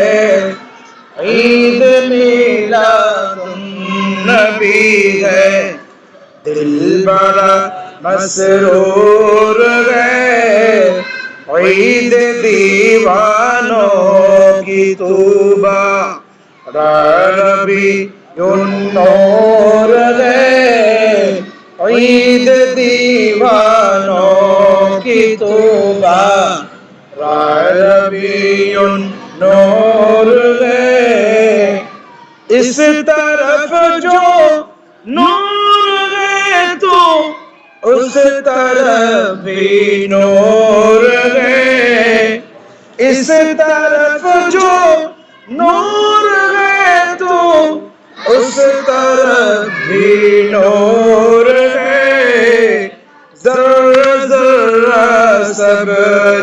عید میلاد النبی ہے دل بڑا مسرور ہے عید دیوانوں کی توبہ ربی نور ہے عید دیوانوں کی توبہ ربی اس طرف جو نور ہے تو اس طرف بھی نور ہے۔ اس طرف جو نور ہے تو اس طرف بھی نور ہے۔ ذرہ ذرہ سب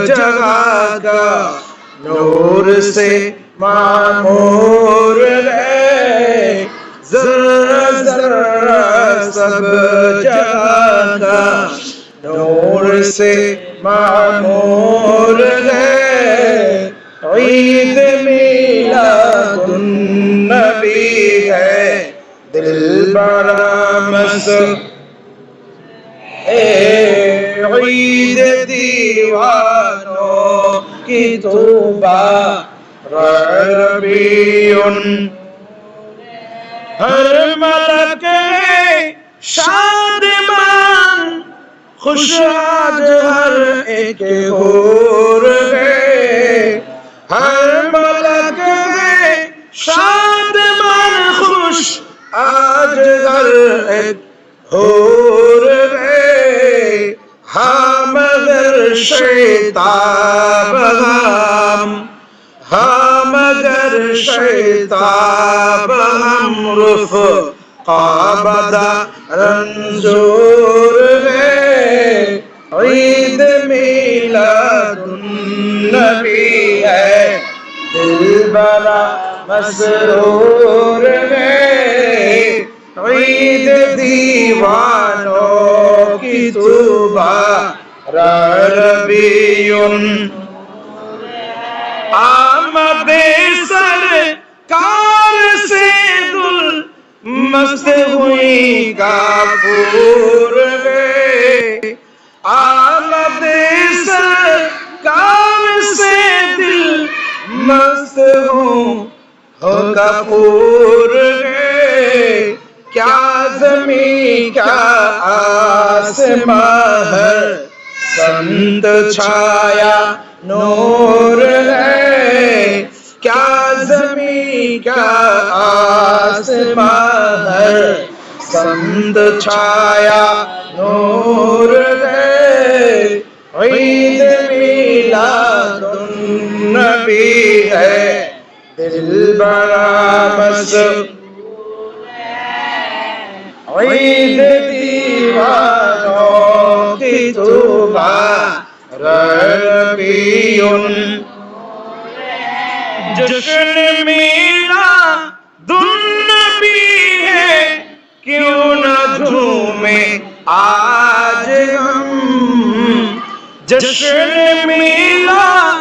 جگہ کا نور سے معمور ہے۔ ذرہ ذرہ سب جہاں نور سے معمور ہے۔ عید میلا النبی ہے۔ دل بڑا مس اے عید دیوانوں کی توبہ ربیع ہر ملک شادمان خوش آج ہر ایک ہور ہے ہر ملک شادمان خوش آج ہر ایک ہور ہے ہاں مگر شیطان غم هم در شیطاب هم رفق قابدا رنزور ہے عید میلاد النبی ہے دل برا مسرور ہے عید دیوانوں کی توبہ ربی آ احمد سرکار سے دل مست ہوئی کافور ہے۔ آمد سرکار سے دل مست ہوں کپور ہے۔ کیا زمین، کیا آسمان ہے؟ سند چھایا نور ہے۔ کیا زمین کیا آسمان ہے؟ سند چھایا نور ہے۔ عید میلا دن بھی ہے۔ دل بڑا بس۔ عید دیوانوں کی توبہ ربیون جشن میرا دن بھی ہے، کیوں نہ جھومے آج ہم؟ جشن میرا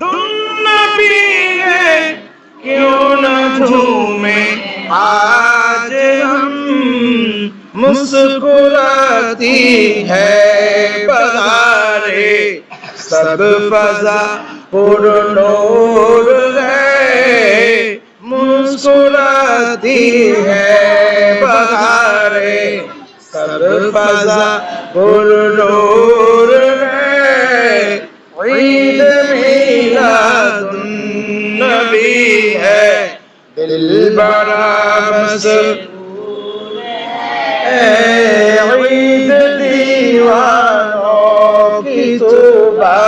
دن بھی ہے، کیوں نہ دھومے آج ہم؟ مسکراتی ہے بہارے سب فضا پر نور ہے۔ مسکراتی ہے۔ بہارے سر بازا پر نور ہے۔ عید میلا ہے۔ دل بڑا مسرور ہے عید دیوانوں کی توبہ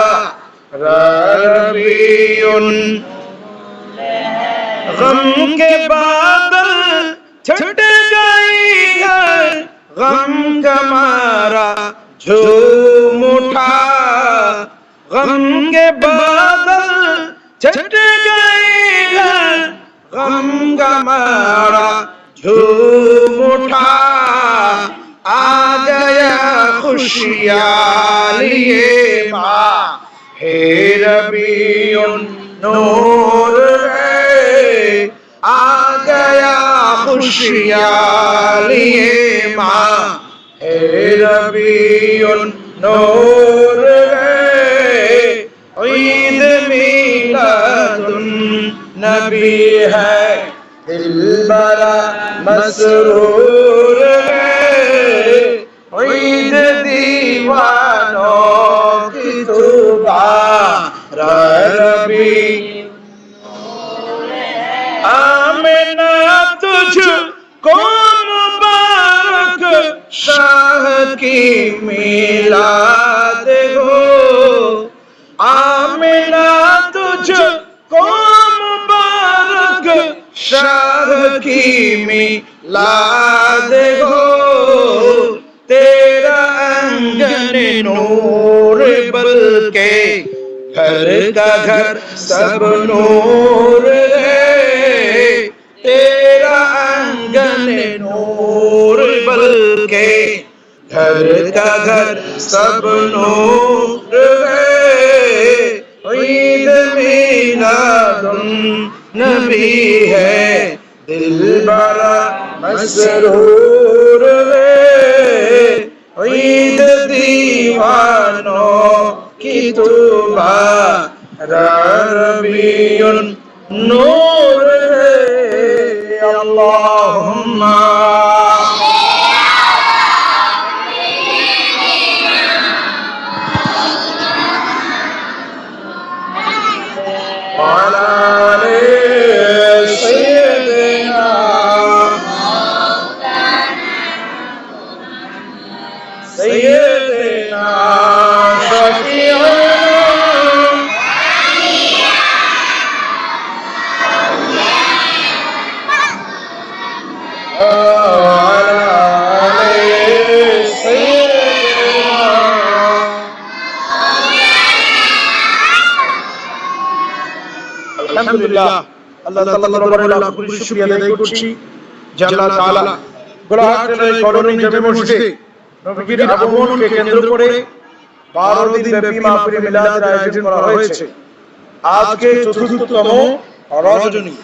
غم کے بادل چھٹ گئی ہے۔ غم کا مارا جھوم اٹھا۔ غم کے بادل چھٹ گئی ہے۔ غم کا مارا جھوم اٹھا۔ آ گیا خوشیاں لیے ماں۔ ہے ربیع نور খুশিয়ালিয়ে মা এ রবিউন নূর, ঈদ মিলাদুন নবী হ্যায় দিলবরা مسرور عید دیوانوں کی تو ربی ملا دے ہو۔ آمنا تجھ کو مبارک شاہ کی ملا ہو۔ تیرا انگن نور بلکہ گھر کا گھر سب نور घर का घर सब नूर है ईद मिलादुन नबी है दिल बड़ा मसरूर है ईद दीवानों की तुबा रबीउन नूर আলহামদুলিল্লাহ। আল্লাহ তাআলা দরবারে লাখ কোটি শুকরিয়া আদায় করছি। যে আল্লাহ তাআলা গোলাহাটের এই কলোনি জামে মসজিদে নবীর আগমনকে কেন্দ্র করে 12 দিন ব্যাপী মাহফিল মিলাদের আয়োজন করা হয়েছে। আজকে চতুর্থতম রজনী।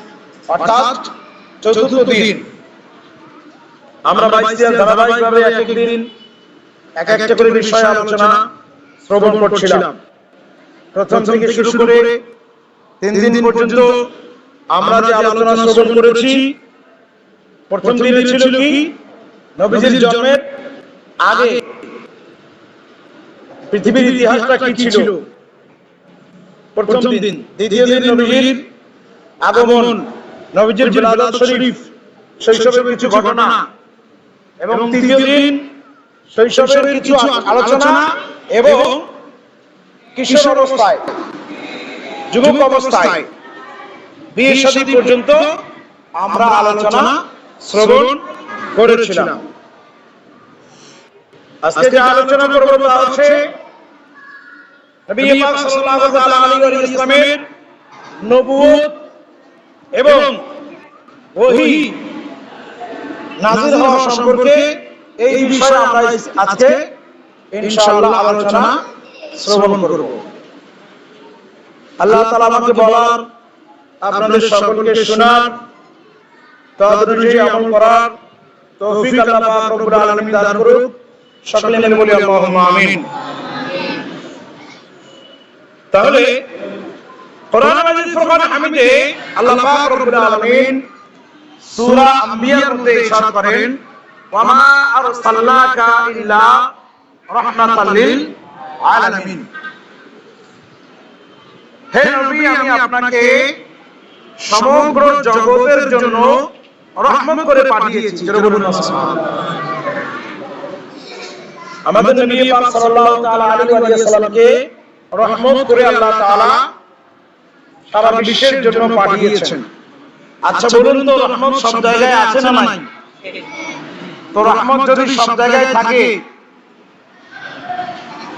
অর্থাৎ চতুর্থ দিন। আমরা বাইশিয়া ধারাবাহিকভাবে এক এক দিন এক একটা করে বিষয় আলোচনা শ্রবণ করছিলাম। প্রথম থেকে শুরু করে তিন দিন পর্যন্ত আমরা যে আলোচনা শ্রবণ করেছি প্রথম দিনে ছিল কি? নবীজির জন্মের আগে পৃথিবীর ইতিহাসটা কি ছিল? প্রথম দিন দ্বিতীয় দিন নবীজির আগমন নবীজির বিলাদাত শরীফ শৈশবের কিছু ঘটনা এবং তৃতীয় দিন শৈশবের কিছু আলোচনা এবং কিশোর অবস্থায়। যুবক অবস্থায় বিয়ে শাদী পর্যন্ত আমরা আলোচনা শ্রবণ করেছিলাম। আজকে যে আলোচনা করব তা হচ্ছে নবী পাক সাল্লাল্লাহু আলাইহি ওয়া ইসলামের নবুয়ত এবং ওহী নাযিল হওয়া সম্পর্কে এই বিষয়ে আমরা আজকে ইনশাআল্লাহ আলোচনা শ্রবণ করব। আল্লাহ তাআলা আমাকে বলার আপনাদের সকলকে শোনার তদনুযায়ী আমল করার আল্লাহ তাহলে হে নবী আমি আপনাকে সমগ্র জগতের জন্য রহমত করে পাঠিয়েছি। আমাদের নবী পাক সাল্লাল্লাহু তাআলা আলাইহি ওয়া সাল্লামকে রহমত করে আল্লাহ তাআলা সারা বিশ্বের জন্য পাঠিয়েছেন। আচ্ছা বলুন তো রহমত সব জায়গায় আছে না নাই? তো রহমত যদি সব জায়গায় থাকে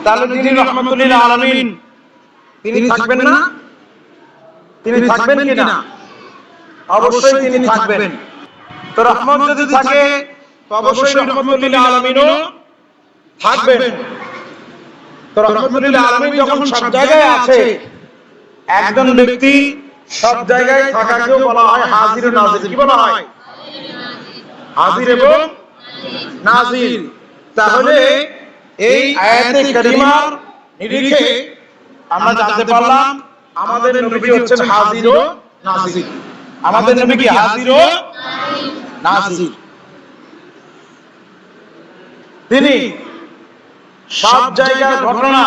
তাহলে তিনি রহমতুল্লিল আলামিন তিনি থাকবেন না? তিনি থাকবেন কিনা? অবশ্যই তিনি থাকবেন। তো রহমত যদি থাকে তো অবশ্যই রহমতুল্লিল আলামিনও থাকবেন। তো রহমতুল্লিল আলামিন যখন সব জায়গায় আছে একজন ব্যক্তি সব জায়গায় থাকাকেও বলা হয় হাজির নাজির কি বলা হয়? হাজির এবং নাজির তাহলে এই আয়াতে কারিমার নিরিখে আমরা জানতে পারলাম আমাদের নবী হচ্ছেন হাজির ও নাজির। আমাদের নবী কি হাজির ও নাজির। তিনি সব জায়গার ঘটনা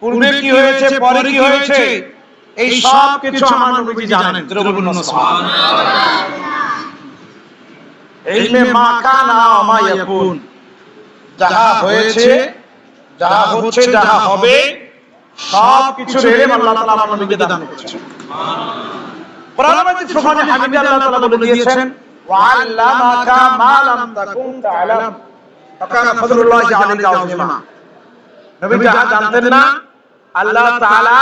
পূর্বে কি হয়েছে পরে কি হয়েছে এই সব কিছু আমার নবীজি জানেন। দ্রব্যবিন্যাস ইলমে মা কানা মা ইয়াকুন। যাহা হয়েছে যাহা হচ্ছে যাহা হবে সব কিছু ইলম আল্লাহ তাআলা আমার নবীকে দান করেছেন। কোরআন মাজিদ সুবহানে হামিদে আল্লাহ তাআলা বলে দিয়েছেন ওয়া আল্লামাকা মা লাম তাকুন তা'লাম ফাকানা ফাদলুল্লাহি আলাইকা আযীমা নবী যাহা জানতেন না আল্লাহ তাআলা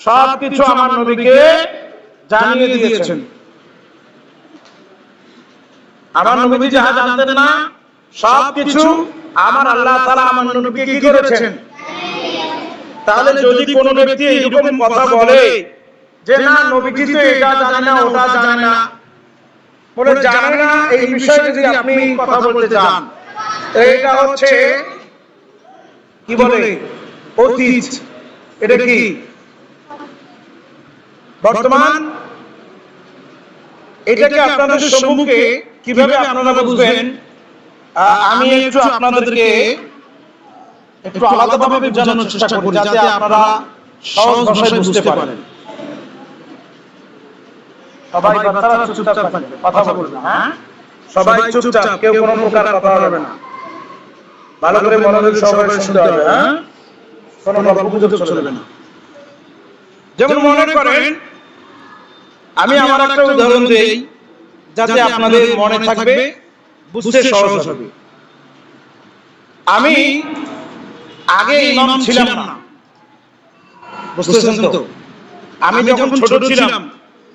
সব কিছু আমার নবীকে জানিয়ে দিয়েছেন। আমার নবী যাহা জানতেন না সব কিছু আমার আল্লাহ তাআলা আমার নবীকে কি করেছেন? তাহলে যদি কোনো ব্যক্তি এরকম কথা বলে যে না নবীজি তো এটা জানে না ওটা জানে না। বলে জানে না এই বিষয়ে যদি আপনি কথা বলতে চান। এটা হচ্ছে কি বলে? অতীত। এটা কি? বর্তমান? এটাকে আপনাদের সম্মুখে? কীভাবে আপনারা বুঝবেন? আমি একটু আপনাদেরকে একটু আলাদাভাবে বোঝানোর চেষ্টা করি যাতে আপনারা সহজ ভাষায় বুঝতে পারেন। সবাই বাচ্চারা চুপচাপ কথা বলবে হ্যাঁ? সবাই চুপচাপ কেউ কোনো প্রকার কথা বলবে না। ভালো করে মনোযোগ সহকারে শুনতে হবে হ্যাঁ? কোনো চলবে না। যেমন মনে করেন আমি আমার একটা উদাহরণ দেই যাতে আপনাদের মনে থাকবে বুঝতে সহজ হবে। আমি আগে ইমাম ছিলাম না। বুঝতেছেন তো? আমি যখন ছোট ছিলাম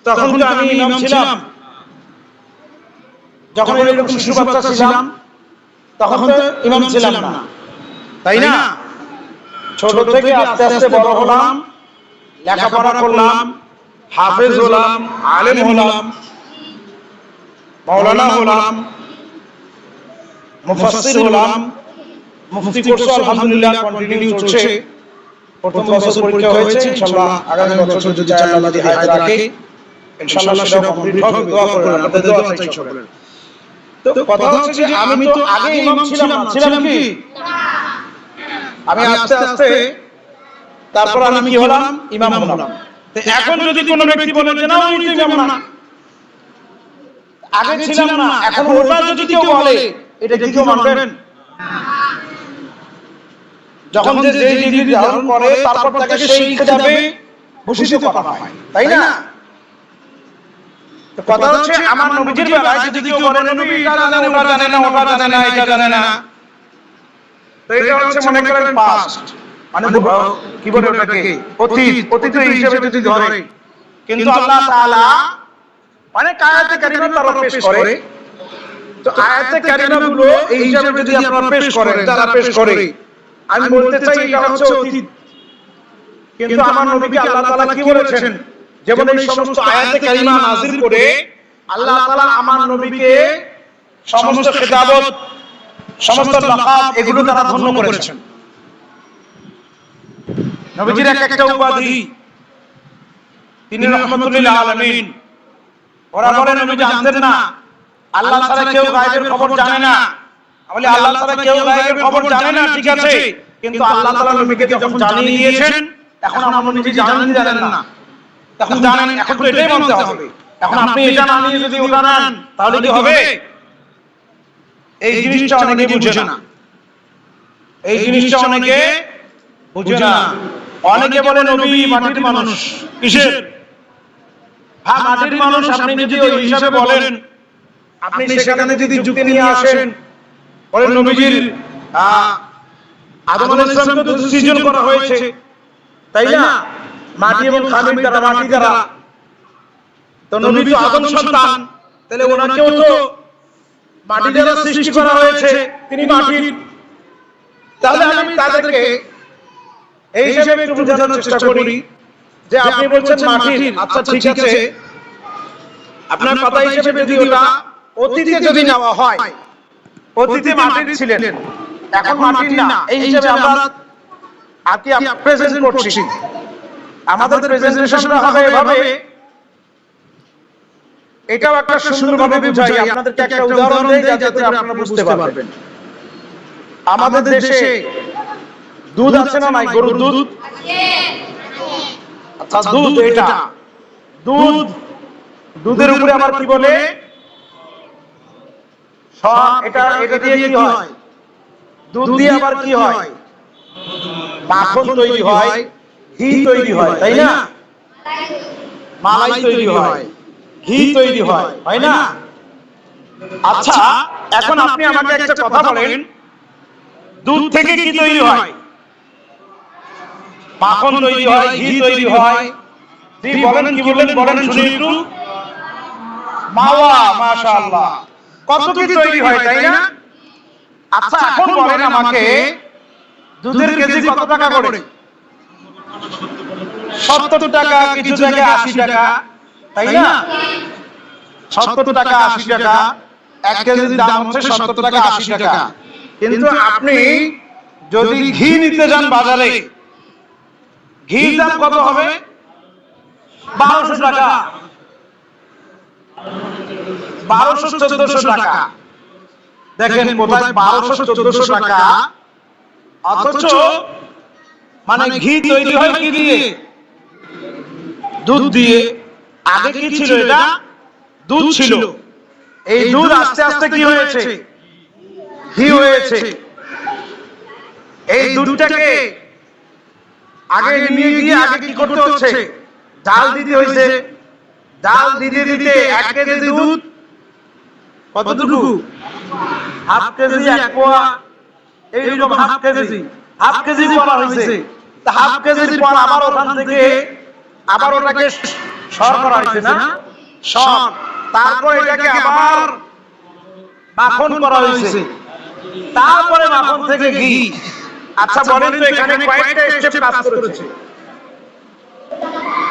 তখন তো আমি ইমাম ছিলাম। যখন এরকম শিশু বাচ্চা ছিলাম তখন তো ইমাম ছিলাম না। তাই না? ছোট থেকে আস্তে আস্তে বড় হলাম লেখাপড়া করলাম হাফেজ হলাম আলেম হলাম মাওলানা হলাম মুফাসসির হলাম মুফতি কোর্স আলহামদুলিল্লাহ কন্টিনিউ চলছে। প্রথম বছর পরীক্ষা হয়েছে ইনশাআল্লাহ আগামী বছর যদি আল্লাহ যদি হায়াত রাখে ইনশাআল্লাহ সেটা কমপ্লিট হবে দোয়া করেন আপনাদের দোয়া চাই সকলের। তো কথা হচ্ছে যে আমি তো আগে ইমাম ছিলাম না ছিলাম কি? আমি আস্তে আস্তে তারপর আমি কি হলাম? ইমাম হলাম। তো এখন যদি কোনো ব্যক্তি বলে যে না আমি ইমাম না আগে ছিলাম না এখন ওটা যদি কেউ বলে এটা কি কেউ মানবেন যখন যে যে ডিগ্রি ধারণ করে তারপর তাকে সেই খেতাবে ভূষিত করা হয়। তাই না? কথা হচ্ছে আমার নবীজির বেলায় যদি কেউ বলে নবী এটা জানে ওটা জানে না ওটা জানে না এটা জানে না। তো এটা হচ্ছে মনে করেন পাস্ট মানে কি বলে ওটাকে? অতীত অতীত হিসেবে যদি ধরে। কিন্তু আল্লাহ তাআলা অনেক আয়াতে কারিমা তারা পেশ করে। তো আয়াতে কারিমা গুলো এই হিসাবে যদি আপনারা পেশ করেন তারা পেশ করে আমি বলতে চাই এটা হচ্ছে অতীত। কিন্তু আমার নবীকে আল্লাহ তাআলা কি বলেছেন? যেমন এই সমস্ত আয়াতে কারিমা নাযিল করে আল্লাহ তাআলা আমার নবীকে সমস্ত খেতাবত সমস্ত লাকাব এগুলো তারা ধন্য করেছেন। নবীজির এক একটা উপাধি। তিনি রহমতুল্লিল আলামিন। ওরা বলে নবী জানতেন না। আল্লাহ ছাড়া কেউ গায়েবের খবর জানে না। বলে আল্লাহ ছাড়া কেউ গায়েবের খবর জানে না ঠিক আছে। কিন্তু আল্লাহ তাআলা নবীকে যখন জানিয়ে দিয়েছেন এখন আমরা নিজে জানেন জানেন না। এখন জানেন এখন তো এটাই মানতে হবে। এখন আপনি এটা না নিয়ে যদি ওটা নেন তাহলে কি হবে? এই জিনিসটা অনেকে বুঝে না। এই জিনিসটা অনেকে বুঝে না। অনেকে বলে নবী মাটির মানুষ। কিসের? মাটির মানুষ আপনি যদি ওই হিসাবে বলেন আপনি সেখানে যদি যুক্তি নিয়ে আসেন বলেন নবীজির আদম আলাইহিস সালামকে তো সৃজন করা হয়েছে। তাই না? মাটি এবং খামির দ্বারা মাটি দ্বারা। তো নবী তো আদম সন্তান। তাহলে ওনাকেও তো মাটি দ্বারা সৃষ্টি করা হয়েছে। তিনি মাটির তাহলে আমি তাদেরকে এই হিসাবে একটু বোঝানোর চেষ্টা করি যে আপনি বলছেন মাটির। আচ্ছা ঠিক আছে। আপনার কথা হিসেবে যদি ওটা অতীতে যদি নেওয়া হয় অতীতে মাটির ছিলেন। এখন মাটির না। এই হিসাবে আমরা আজকে প্রেজেন্ট করছি। আমাদের প্রেজেন্টেশনটা হবে এভাবে। এটাও একটা সুন্দরভাবে বুঝাই। আপনাদেরকে একটা উদাহরণ দেই যাতে আপনারা বুঝতে পারবেন। আমাদের দেশে দুধ আছে না নাই? গরুর দুধ? আচ্ছা দুধ এটা। দুধ দুধের উপরে আবার কি বলে? সব এটা এটা দিয়ে কি হয়? দুধ দিয়ে আবার কি হয়? মাখন তৈরি হয় ঘি তৈরি হয় তাই না? মালাই তৈরি হয় ঘি তৈরি হয় হয় না? আচ্ছা এখন আপনি আমাকে একটা কথা বলেন। দুধ থেকে কি তৈরি হয়? মাখন তৈরি হয় ঘি তৈরি হয়। তুই বলেন কি বললেন বলেন শুনি একটু। মাওয়া মাশাআল্লাহ। কত কি তৈরি হয় তাই না? আচ্ছা এখন বলেন আমাকে দুধের কেজি কত টাকা করে? সত্তর টাকা কিছু জায়গায় আশি টাকা তাই না? সত্তর টাকা আশি টাকা এক কেজির দাম হচ্ছে সত্তর টাকা আশি টাকা। কিন্তু আপনি যদি ঘি নিতে যান বাজারে ঘির দাম কত হবে? বারোশো টাকা। বারোশো চোদ্দশো টাকা। দেখেন কোথায় বারোশো চোদ্দশো টাকা। অথচ মানে ঘি তৈরি হয় কি দিয়ে? দুধ দিয়ে। আগে কি ছিল এটা? দুধ ছিল। এই দুধ আস্তে আস্তে কি হয়েছে? ঘি হয়েছে। এই দুধটাকে আগে নিয়ে গিয়ে আগে কি করতে হচ্ছে? জাল দিতে হয়েছে। জাল দিতে দিতে এক কেজি দুধ কতটুকু? হাফ কেজি এক এইরকম হাফ কেজি। হাফ কেজি করা হয়েছে। হাফ কেজির পর আবার ওখান থেকে আবার ওটাকে সর করা হয়েছে না? সর। তারপর এটাকে আবার মাখন করা হয়েছে। তারপরে মাখন থেকে ঘি। আচ্ছা বলেন তো, এখানে কয়েকটা স্টেপ কাজ করেছে।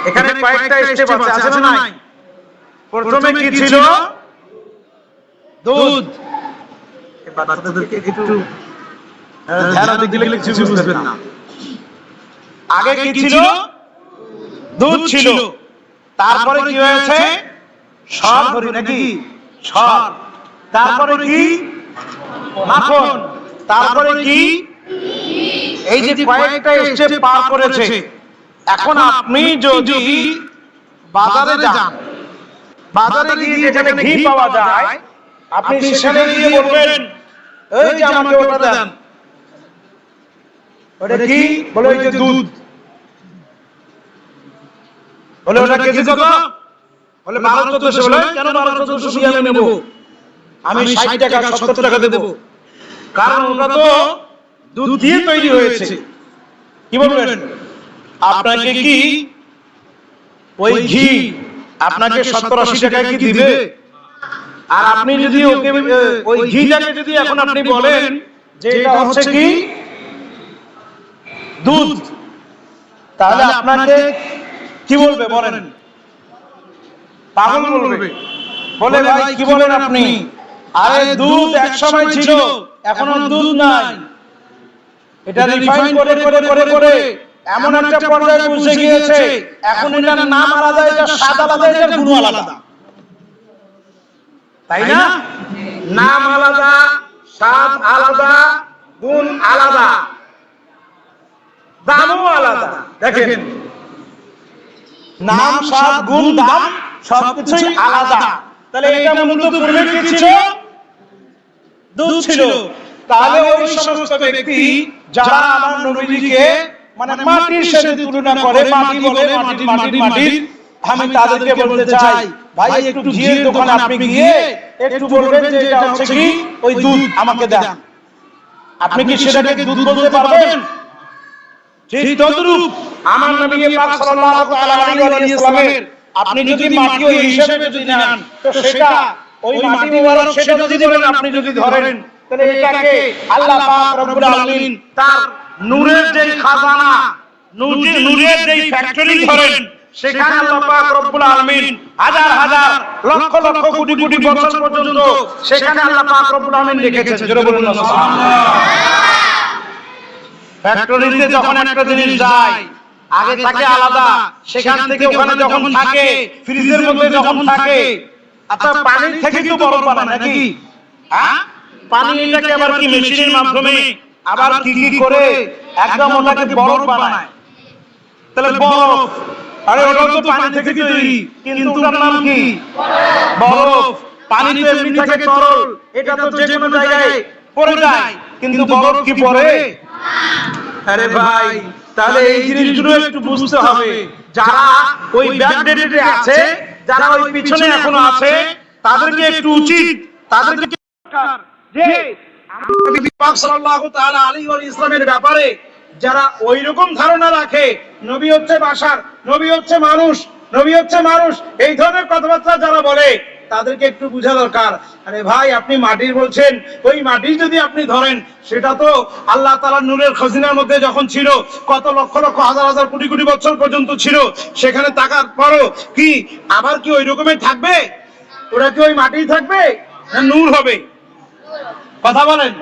এখানে কয়েকটা স্টেপ আছে আছে না নাই? প্রথমে কি ছিল? দুধ। বাচ্চাদেরকে একটু কিছু বুঝবেন না আগে কি ছিল? দুধ ছিল। তারপরে কি হয়েছে? সর নাকি? সর তারপরে কি? মাখন। তারপরে কি? এই যে কয়েকটা স্টেপ পার করেছে। এখন আপনি যদি বাজারে যান বাজারে গিয়ে যেখানে ঘি পাওয়া যায় আপনি সেখানে গিয়ে বলবেন এই যে আমাকে ওটা দেন। ওটা কি? বলে ওই যে দুধ। বলে ওটা কেজি কত? বলে বারো চোদ্দশো বলে? কেন বারো চোদ্দশো দিয়ে আমি নেব? আমি ষাট টাকা সত্তর টাকা দেবো। কারণ ওটা তো দুধ দিয়ে তৈরি হয়েছে। কি বলবেন? আপনাকে কি? ওই ঘি। আপনাকে সত্তর আশি টাকায় কি দিবে? আর আপনি যদি ওকে ওই ঘিটাকে যদি এখন আপনি বলেন যে এটা হচ্ছে কি? দুধ। তাহলে আপনাকে কি বলবে? বলেন। পাগল বলবে। বলে ভাই কি বলেন আপনি? আরে দুধ এক সময় ছিল এখন দুধ নাই। এটা রিফাইন করে করে করে করে। এমন একটা পর্যায়ে পৌঁছে গিয়েছে এখন এটার নাম আলাদা এটা স্বাদ আলাদা এটার গুণ আলাদা। তাই না? নাম আলাদা স্বাদ আলাদা গুণ আলাদা। দামও আলাদা। দেখেন নাম স্বাদ গুণ দাম সবকিছুই আলাদা। তাহলে এটা মূলত পূর্বে কি ছিল? দুধ ছিল। তাহলে ওই সমস্ত ব্যক্তি যারা আমার নবীজিকে মানে মাটির সাথে তুলনা করে মাটি বলে মাটি মাটি মাটি আমি তাদেরকে বলতে চাই ভাই একটু ঘিয়ের দোকানে আপনি গিয়ে একটু বলবেন যে এটা হচ্ছে কি? ওই দুধ আমাকে দেন। আপনি কি সেটাকে দুধ বলতে পারবেন? ঠিক তদ্রূপ আমার নবী পাক সাল্লাল্লাহু আলাইহি ওয়াসাল্লামের আপনি যদি মাটি ওই হিসাবে যদি নেন তো সেটা ওই মাটি মোবারক সেটা যদি বলেন আপনি যদি ধরেন তাহলে এটাকে আল্লাহ পাক রব্বুল আলামিন তার নূরের যে খাজানা নূরের যে ফ্যাক্টরি ধরেন সেখানে আল্লাহ রব্বুল আলামিন হাজার হাজার লক্ষ লক্ষ কোটি কোটি বছর পর্যন্ত সেখানে আল্লাহ পাক রব্বুল আলামিন রেখেছেন জোরে বলুন সুবহানাল্লাহ ফ্যাক্টরিতে যখন একটা জিনিস যায় আগে থাকে আলাদা সেখান থেকে ওখানে যখন থাকে ফ্রিজের মধ্যে যখন থাকে আচ্ছা পানির থেকে তো নাকি? হ্যাঁ? পানিটাকে আবার কি মেশিনের মাধ্যমে আবার কি কি করে একদম ওটাকে বরফ বানায়। তাহলে বরফ। আরে ওটা তো পানি থেকে তৈরি। কিন্তু ওটার নাম কি? বরফ। পানি তো এমনি থাকে তরল। এটা তো যে কোনো জায়গায় পড়ে যায়। কিন্তু বরফ কি পড়ে? আরে ভাই তাহলে এই জিনিসগুলো একটু বুঝতে হবে। যারা ওই ব্যাকডেটেড আছে যারা ওই পিছনে এখনও আছে তাদেরকে একটু উচিত তাদেরকে যে ইসলামের ব্যাপারে যারা ওই রকম ধারণা রাখে, নবী হচ্ছে বাশার নবী হচ্ছে মানুষ, নবী হচ্ছে মানুষ, এই ধরনের কথাবার্তা যারা বলে, তাদেরকে একটু বোঝা দরকার। আরে ভাই, আপনি মাটির বলছেন, ওই মাটি যদি আপনি ধরেন, সেটা তো আল্লাহ তাআলার নূরের খজিনার মধ্যে যখন ছিল, কত লক্ষ লক্ষ হাজার হাজার কোটি কোটি বছর পর্যন্ত ছিল, সেখানে তাকার পরও কি আবার কি ওই রকমের থাকবে? ওরা কি ওই মাটি থাকবে? না নূর হবে? কথা বলেন।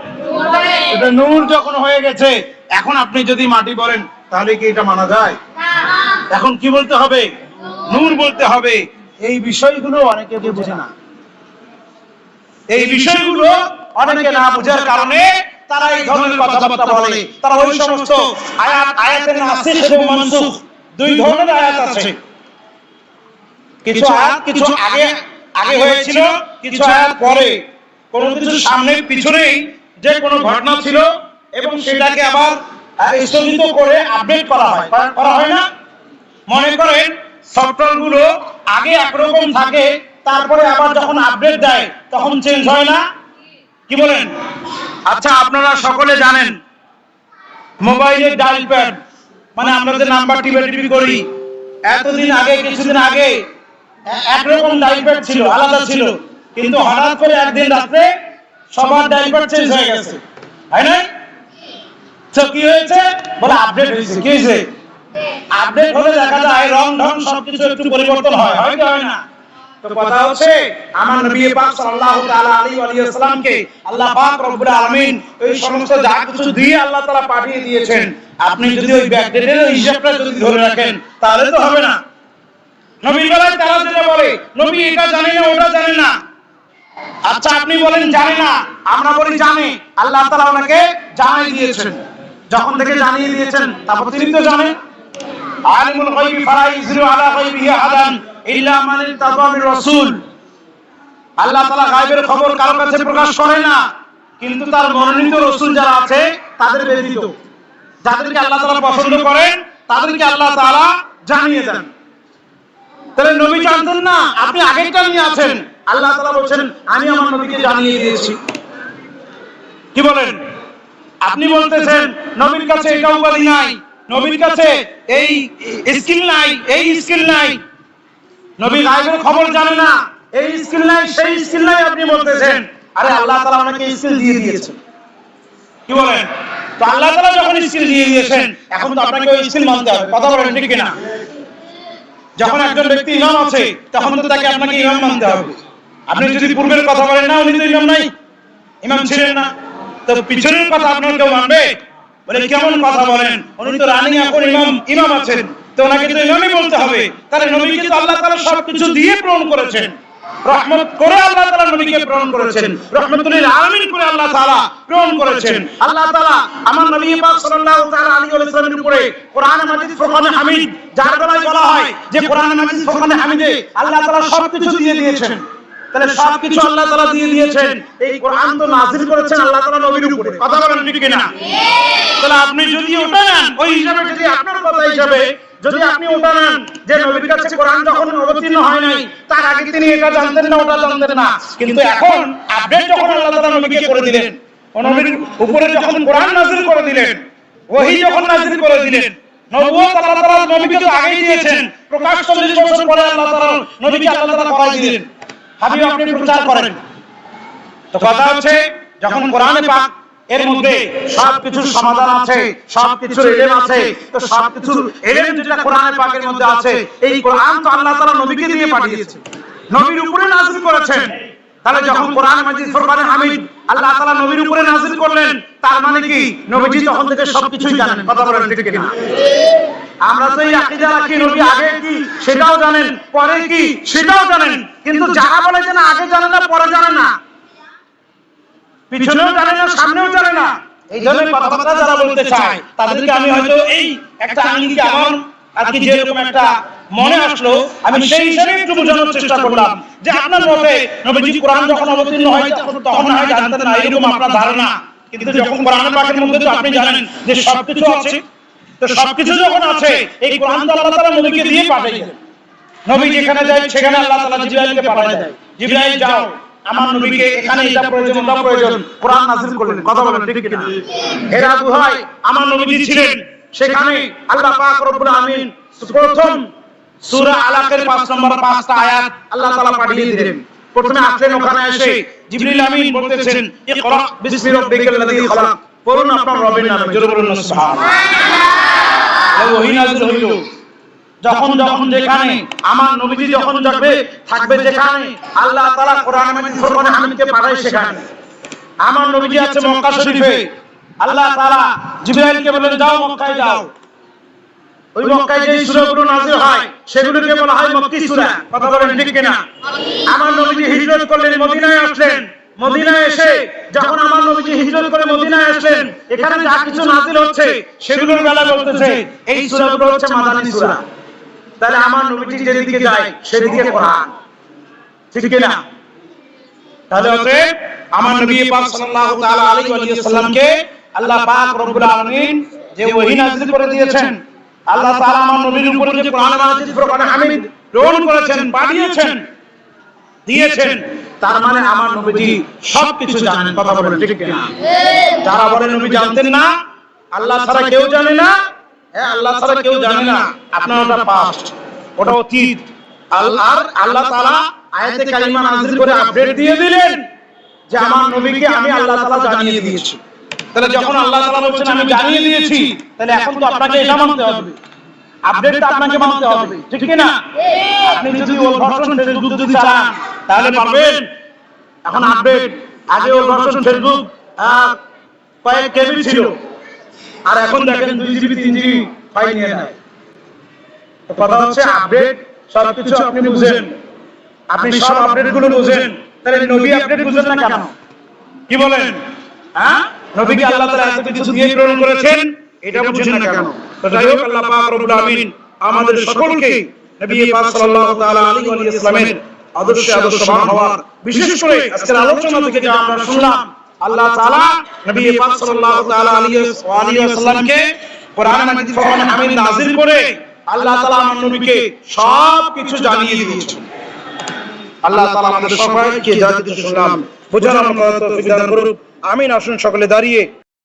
এটা নূর যখন হয়ে গেছে এখন আপনি যদি মাটি বলেন তাহলে কি এটা মানা যায়? এখন কি বলতে হবে? নূর। বলতে হবে এই বিষয়গুলো অনেকে বুঝে না। এই বিষয়গুলো অনেকে না বোঝার কারণে তারা এই ধরনের কথাবার্তা বলে। তারা ওই সমস্ত আয়াত আয়াতের নাসিখ এবং মানসুখ দুই ধরনের আয়াত আছে। কিছু আয়াত কিছু আগে আগে হয়েছিল কিছু আয়াত পরে। কোন কিছু সামনে পিছনেই যে কোনো ঘটনা ছিল এবং সেটাকে আবার স্থগিত করে আপডেট করা হয়। করা- হয় না? মনে করেন সফটওয়্যারগুলো আগে একরকম থাকে, তারপরে আবার যখন আপডেট দেয়, তখন চেঞ্জ হয় না? কি বলেন? আচ্ছা আপনারা সকলে জানেন মোবাইলের ডায়াল প্যাড মানে আমরা যে নাম্বার টিপে টিপি করি, এতদিন আগে, কিছুদিন আগে একরকম ডায়াল প্যাড ছিল, আলাদা ছিল। কিন্তু হঠাৎ করে একদিন রাত্রে সবার প্যাড চেঞ্জ হয়ে গেছে। হয় না? তো কি হয়েছে? বলে আপডেট হয়েছে। কি হয়েছে? আপডেট হলে দেখা যায় রং ঢং সবকিছু একটু পরিবর্তন হয়। হয় কি হয় না? আল্লাহ আল্লাহ পাঠিয়ে দিয়েছেন, আপনি যদি ওই যদি ধরে রাখেন, তাহলে তো হবে না। নবীর বেলায় তারা যেটা বলে, নবী এটা জানে না, ওটা জানে না। আচ্ছা আপনি বলেন জানে না। আমরা বলি জানে। আল্লাহ তাআলা ওনাকে জানিয়ে দিয়েছেন। যখন থেকে জানিয়ে দিয়েছেন, তারপর তিনি তো জানেন। আলিমুল গায়বি ইযরু আলা গায়বিহি আহাদান ইল্লা মান মির রাসূল। আল্লাহ তাআলা গায়বের খবর কারও কাছে প্রকাশ করে না। কিন্তু তার মনোনীত রাসূল যারা আছে, তাদের ব্যতীত। যাদেরকে আল্লাহ তাআলা পছন্দ করেন, তাদেরকে আল্লাহ তাআলা জানিয়ে দেন। তাহলে নবী জানতেন না, আপনি আগেরটা নিয়ে আছেন। আল্লাহ তাআলা বলছেন, আমি আমার নবীকে জানিয়ে দিয়েছি। কি বলেন? আপনি বলতেছেন, নবীর কাছে এটা উপাধি নাই, নবীর কাছে এই স্কিল নাই, এই স্কিল নাই। নবী গায়েবের খবর জানে না, এই স্কিল নাই, সেই স্কিল নাই আপনি বলতেছেন। আরে আল্লাহ তাআলা আমাকে স্কিল দিয়ে দিয়েছেন। কি বলেন? তো আল্লাহ তাআলা যখন স্কিল দিয়ে দিয়েছেন, এখন তো আপনাকে ওই স্কিল মানতে হবে। কথা বলেন ঠিক কিনা? যখন একজন ব্যক্তি ইমাম আছে, তখন তো তাকে আপনাকে ইমাম মানতে হবে। আপনি যদি পূর্বের কথা বলেন না উনি তো ইমাম নাই ইমাম ছিলেন না তো পিছনের কথা আপনার কেউ মানবে? বলে কেমন কথা বলেন? উনি তো রানিং এখন ইমাম ইমাম আছেন। তো ওনাকে তো ইমামই বলতে হবে। তাহলে নবীকে তো আল্লাহ তাআলা সবকিছু দিয়ে প্রেরণ করেছেন। রহমত করে আল্লাহ তাআলা নবীকে প্রেরণ করেছেন। রহমতুল আলামিন করে আল্লাহ তাআলা প্রেরণ করেছেন। আল্লাহ তাআলা আমার নবী পাক সাল্লাল্লাহু তাআলা আলাইহি ওয়া সাল্লামের উপরে কোরআন মাজিদ ফুরকানে হামিদ যার বেলায় বলা হয় যে কোরআন মাজিদ ফুরকানে হামিদে আল্লাহ তাআলা সবকিছু দিয়ে দিয়েছেন। তাহলে সবকিছু আল্লাহ তাআলা দিয়ে দিয়েছেন। এই কোরআন তো নাযিল করেছেন আল্লাহ তাআলা নবীর উপরে। কথা বলেন ঠিক কিনা? তাহলে আপনি যদি ওটা নেন ওই হিসাবে যদি আপনার কথা হিসাবে যদি আপনি ওটা নেন যে নবীর কাছে কোরআন যখন অবতীর্ণ হয় নাই তার আগে তিনি এটা জানতেন না ওটা জানতেন না। কিন্তু এখন আপডেট যখন আল্লাহ তাআলা নবীকে করে দিলেন নবীর উপরে যখন কোরআন নাযিল করে দিলেন ওহী যখন নাযিল করে দিলেন নবুয়ত আল্লাহ তাআলা নবীকে তো আগেই দিয়েছেন প্রকাশ 40 বছর পরে আল্লাহ তাআলা নবীকে আল্লাহ তাআলা করাই দিলেন হাবিব আপনি প্রচার করেন। তো কথা হচ্ছে যখন কোরআনে পাক এর মধ্যে সবকিছুর সমাধান আছে সবকিছুর এলেম আছে তো সবকিছুর এলেম যেটা কোরআনে পাকের মধ্যে আছে এই কোরআন তো আল্লাহ তাআলা নবীকে দিয়ে পাঠিয়েছে। নবীর উপরে নাযিল করেছেন। তাহলে যখন কোরআন মাজিদ ফুরকানে হামিদ আল্লাহ তাআলা নবীর উপরে নাযিল করলেন তার মানে কি? নবীজি তখন থেকে সবকিছুই জানেন। কথা বলেন ঠিক কিনা? আমরা তো এই আকীদা রাখি নবী আগে কি? সেটাও জানেন পরে কি? সেটাও জানেন। কিন্তু যারা বলে যে না আগে জানে না পরে জানে না পিছনেও জানে না সামনেও জানে না। এই ধরনের কথাবার্তা যারা বলতে চায় তাদেরকে আমি হয়তো এই একটা আঙ্গিকে আমার আর কি যেরকম একটা মনে আসলো আমি সেই হিসাবে একটু বোঝানোর চেষ্টা করলাম যে আপনার মতে নবীজি কোরআন যখন অবতীর্ণ হয় তখন- হয় জানতেন না এরকম আপনার ধারণা। কিন্তু যখন কোরআন পাকের মধ্যে তো আপনি জানেন যে সবকিছু আছে তো সবকিছু যখন আছে এই কোরআন তো আল্লাহ তাআলা নবীকে দিয়ে নবী যেখানে যায় সেখানে আল্লাহ তাআলা জিবরাইলকে পাঠিয়ে দেয়। জিবরাইল যাও আমার নবীকে এখানে এটা প্রয়োজন ওটা প্রয়োজন। কোরআন নাযিল করলেন। কথা বলেন ঠিক কিনা? গুহায় আমার নবীজি ছিলেন সেখানে আল্লাহ পাক রব্বুল আমিন প্রথম সূরা আলাকের 5 নম্বর 5টা আয়াত আল্লাহ তাআলা পাঠিয়ে দিলেন। প্রথমে আসলেন ওখানে এসে জিবরিল আমিন বলতেছেন, ইকরা বিসমি লাযী পড়ুন আপনার রবের নামে, জোরে বলুন, সুবহানাল্লাহ। ওহী নাযিল যখন যখন যেখানে আমার নবীজি যখন যাবে, থাকবে যেখানে, আল্লাহ তাআলা কোরআন মাজিদ ফুরকানে হামিদকে পাঠায় সেখানে। আমার নবীজি আছে মক্কা শরীফে। আল্লাহ তাআলা জিবরাইলকে বলেন যাও মক্কায় যাও। ওই মক্কায় যে সূরাগুলো নাযিল হয়, সেগুলোকে বলা হয় মক্কি সূরা। কথা বলেন ঠিক কিনা? আমার নবীজি হিজরত করলেন, মদিনায় আসলেন। মদিনায় এসে যখন আমার নবীজি হিজরত করে মদিনায় আসলেন, এখানে যা কিছু নাযিল হচ্ছে, সেগুলোর বেলা বলতেছে, এই সূরাগুলো হচ্ছে মাদানী সূরা। তাহলে আমার নবীজি যেদিকে যায়, সেদিকে কোরআন। ঠিক কিনা? তাহলে হচ্ছে আমার নবী পাক সাল্লাল্লাহু তাআলা আলাইহি আল্লাহ পাক রব্বুল আলামিন যে ওহী নাযিল করে দিয়েছেন আল্লাহ তাআলা আমার নবীর উপরে যে কোরআন মাজিদ ফুরকান হামিদ গ্রহণ করেছেন পাঠিয়েছেন দিয়েছেন। তার মানে আমার নবীজি সবকিছু জানেন কথা বলেন ঠিক কিনা? যারা বলেন নবী জানতেন না আল্লাহ ছাড়া কেউ জানে না হ্যাঁ আল্লাহ ছাড়া কেউ জানে না আপনার ওটা পাস্ট ওটা অতীত। আর আল্লাহ তাআলা আয়াতে কারিমা নাযিল করে আপডেট দিয়ে দিলেন যে আমার নবীকে আমি আল্লাহ তাআলা জানিয়ে দিয়েছি। তাহলে যখন আল্লাহ তাআলা বলছেন আমি জানিয়ে দিয়েছি তাহলে এখন তো আপনাকে এটা মানতে হবে। আপডেটটা আপনাকে মানতে হবে। ঠিক কি না আপনি যদি ওর ভার্সন ফেসবুক যদি চালান তাহলে পারবেন। এখন আপডেট আগে ওর ভার্সন ফেসবুক কয়েক কেবি ছিল। আর এখন দেখেন দুই জিবি তিন জিবি ফাইল নিয়ে নেয়। তো কথা হচ্ছে আপডেট সবকিছু আপনি বুঝেন। আপনি সব আপডেটগুলো বুঝেন। তাহলে নবী আপডেট বুঝেন না কেন? কি বলেন? হ্যাঁ? নবীকে আল্লাহ তাআলা এত কিছু দিয়ে প্রেরণ করেছেন এটা বুঝেন না কেন? তো যাই হোক আল্লাহ পাক রব্বুল আমিন আমাদের সকলকে নবী পাক সাল্লাল্লাহু তাআলা আলাইহি ওয়া সাল্লামের আদর্শে আদর্শবান হওয়ার বিশেষ করে আজকের আলোচনা থেকে যা আমরা শুনলাম আল্লাহ তাআলা নবী পাক সাল্লাল্লাহু তাআলা আলাইহি ওয়া আলিহি কোরআন মাজিদ ফরমান আমিন নাযিল করে আল্লাহ তাআলা আমার নবীকে সব কিছু জানিয়ে দিয়েছেন। আল্লাহ তাআলা আমাদের সবাইকে যা কিছু শুনলাম বোঝার দান করুন আমিন। আসুন সকলে দাঁড়িয়ে।